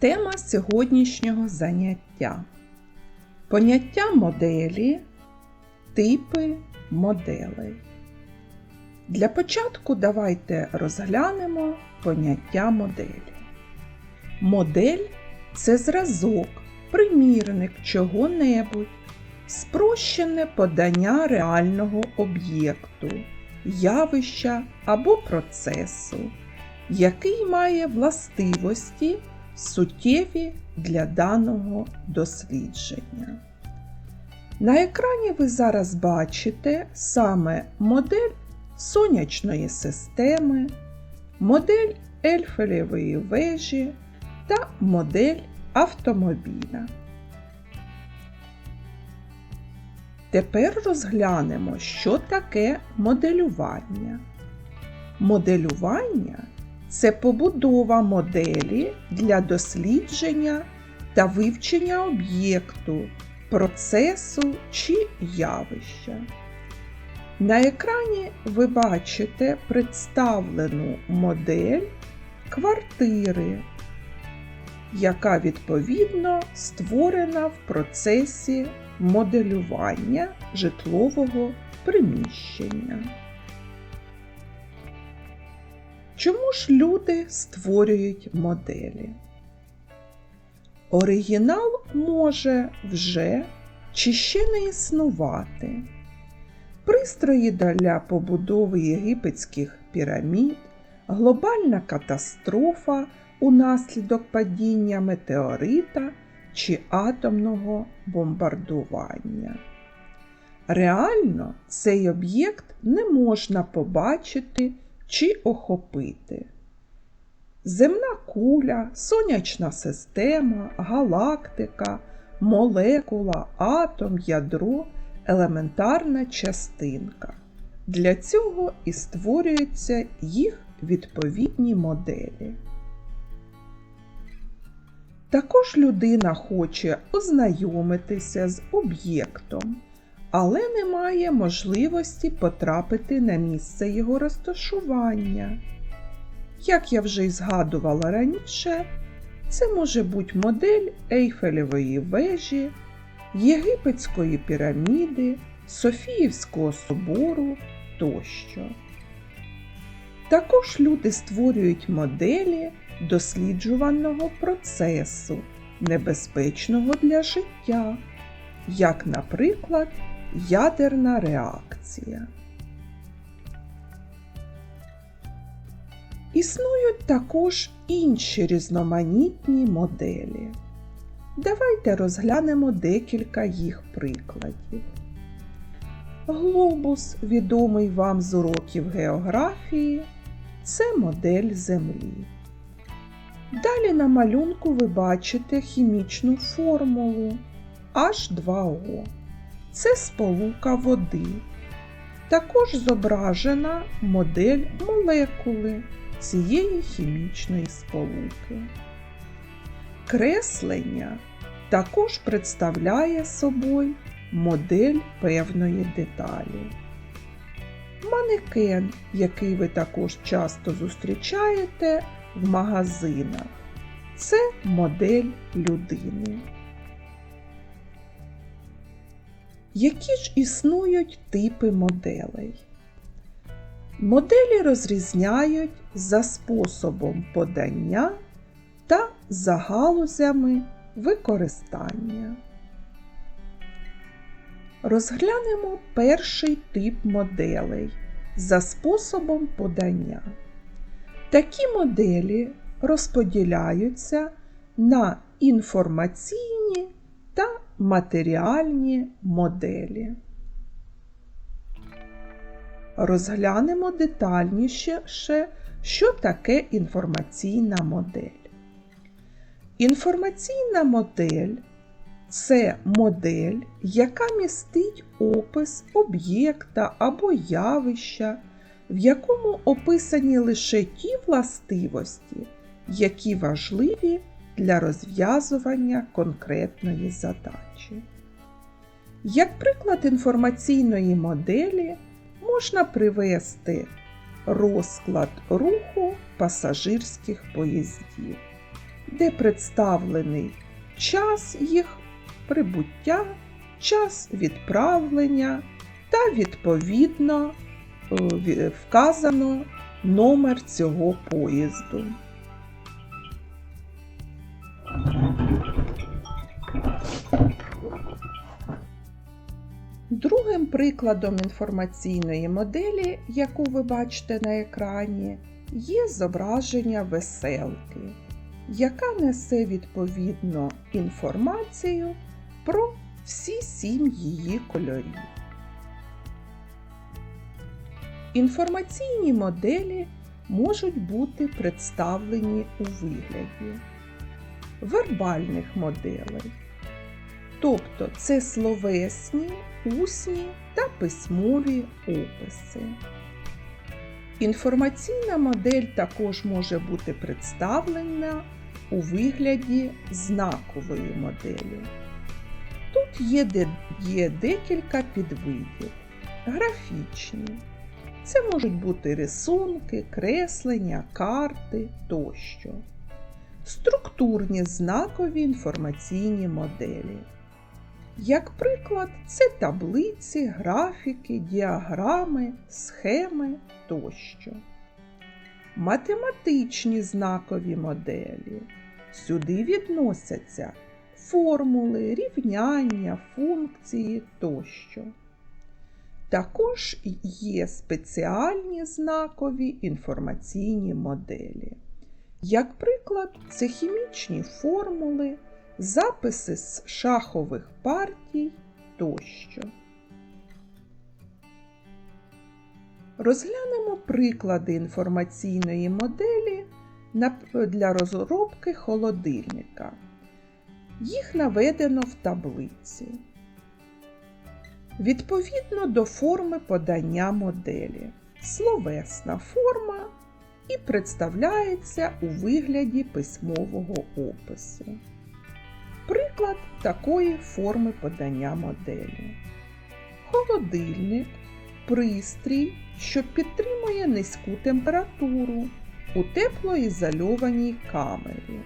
Тема сьогоднішнього заняття. Поняття моделі, типи моделей. Для початку давайте розглянемо поняття моделі. Модель це зразок, примірник чого-небудь, спрощене подання реального об'єкту, явища або процесу, який має властивості суттєві для даного дослідження. На екрані ви зараз бачите саме модель сонячної системи, модель Ельфелевої вежі та модель автомобіля. Тепер розглянемо, що таке моделювання. Моделювання це побудова моделі для дослідження та вивчення об'єкту, процесу чи явища. На екрані ви бачите представлену модель квартири, яка відповідно створена в процесі моделювання житлового приміщення. Чому ж люди створюють моделі? Оригінал може вже чи ще не існувати. Пристрої для побудови єгипетських пірамід, глобальна катастрофа унаслідок падіння метеорита чи атомного бомбардування. Реально цей об'єкт не можна побачити чи охопити. Земна куля, сонячна система, галактика, молекула, атом, ядро, елементарна частинка. Для цього і створюються їх відповідні моделі. Також людина хоче ознайомитися з об'єктом, але не має можливості потрапити на місце його розташування. Як я вже й згадувала раніше, це може бути модель Ейфелевої вежі, Єгипетської піраміди, Софіївського собору тощо. Також люди створюють моделі досліджуваного процесу, небезпечного для життя, як, наприклад, ядерна реакція. Існують також інші різноманітні моделі. Давайте розглянемо декілька їх прикладів. Глобус, відомий вам з уроків географії, це модель Землі. Далі на малюнку ви бачите хімічну формулу H2O. Це сполука води. Також зображена модель молекули цієї хімічної сполуки. Креслення також представляє собою модель певної деталі. Манекен, який ви також часто зустрічаєте в магазинах, це модель людини. Які ж існують типи моделей? Моделі розрізняють за способом подання та за галузями використання. Розглянемо перший тип моделей за способом подання. Такі моделі розподіляються на інформаційні матеріальні моделі. Розглянемо детальніше, що таке інформаційна модель. Інформаційна модель це модель, яка містить опис об'єкта або явища, в якому описані лише ті властивості, які важливі для розв'язування конкретної задачі. Як приклад інформаційної моделі можна привести розклад руху пасажирських поїздів. де представлений час їх прибуття, час відправлення та відповідно е, вказано номер цього поїзду. Прикладом інформаційної моделі, яку ви бачите на екрані, є зображення веселки, яка несе відповідно інформацію про всі сім її кольорів. Інформаційні моделі можуть бути представлені у вигляді вербальних моделей, тобто це словесні, усні та письмові описи. Інформаційна модель також може бути представлена у вигляді знакової моделі. Тут є, є декілька підвидів. Графічні. Це можуть бути рисунки, креслення, карти тощо. Структурні знакові інформаційні моделі. Як приклад, це таблиці, графіки, діаграми, схеми тощо. Математичні знакові моделі. Сюди відносяться формули, рівняння, функції тощо. Також є спеціальні знакові інформаційні моделі. Як приклад, це хімічні формули, записи з шахових партій тощо. Розглянемо приклади інформаційної моделі для розробки холодильника. Їх наведено в таблиці. Відповідно до форми подання моделі. Словесна форма і представляється у вигляді письмового опису. Приклад такої форми подання моделі. Холодильник пристрій, що підтримує низьку температуру у теплоізольованій камері.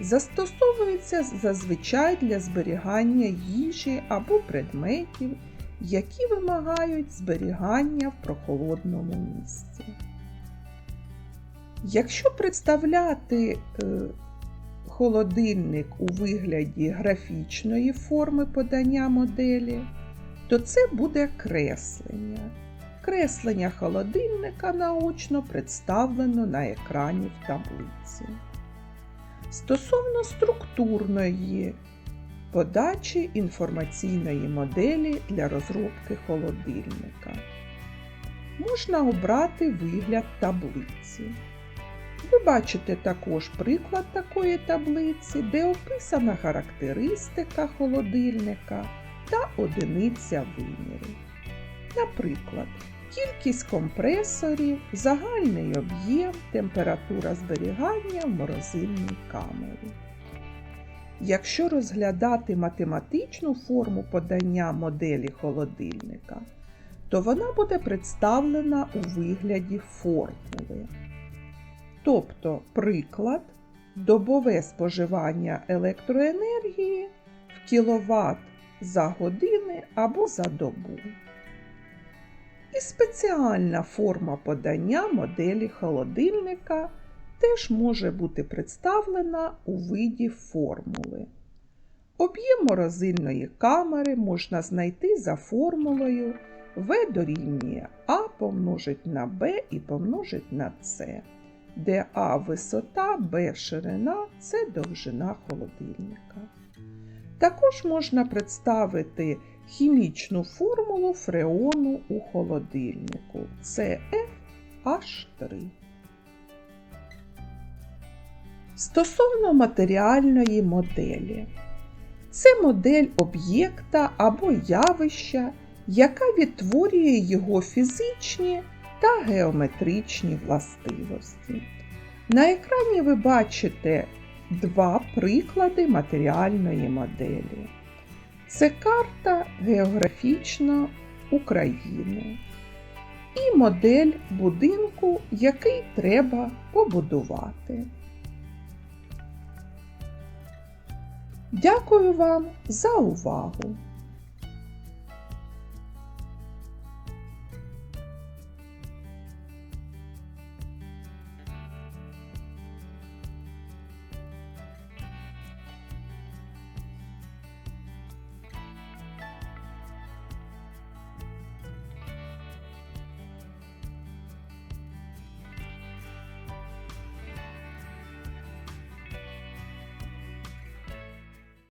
Застосовується зазвичай для зберігання їжі або предметів, які вимагають зберігання в прохолодному місці. Якщо представляти е, холодильник у вигляді графічної форми подання моделі, то це буде креслення. Креслення холодильника наочно представлено на екрані в таблиці. Стосовно структурної подачі інформаційної моделі для розробки холодильника, можна обрати вигляд таблиці. Ви бачите також приклад такої таблиці, де описана характеристика холодильника та одиниця вимірів. Наприклад, кількість компресорів, загальний об'єм, температура зберігання в морозильній камері. Якщо розглядати математичну форму подання моделі холодильника, то вона буде представлена у вигляді формули. Тобто, приклад, добове споживання електроенергії в кіловат за години або за добу. І спеціальна форма подання моделі холодильника теж може бути представлена у виді формули. Об'єм морозильної камери можна знайти за формулою В дорівнює А помножить на Б і помножить на С, де А висота, Б ширина це довжина холодильника. Також можна представити хімічну формулу фреону у холодильнику CFH3. Стосовно матеріальної моделі. Це модель об'єкта або явища, яка відтворює його фізичні та геометричні властивості. На екрані ви бачите два приклади матеріальної моделі. Це карта географічна України і модель будинку, який треба побудувати. Дякую вам за увагу!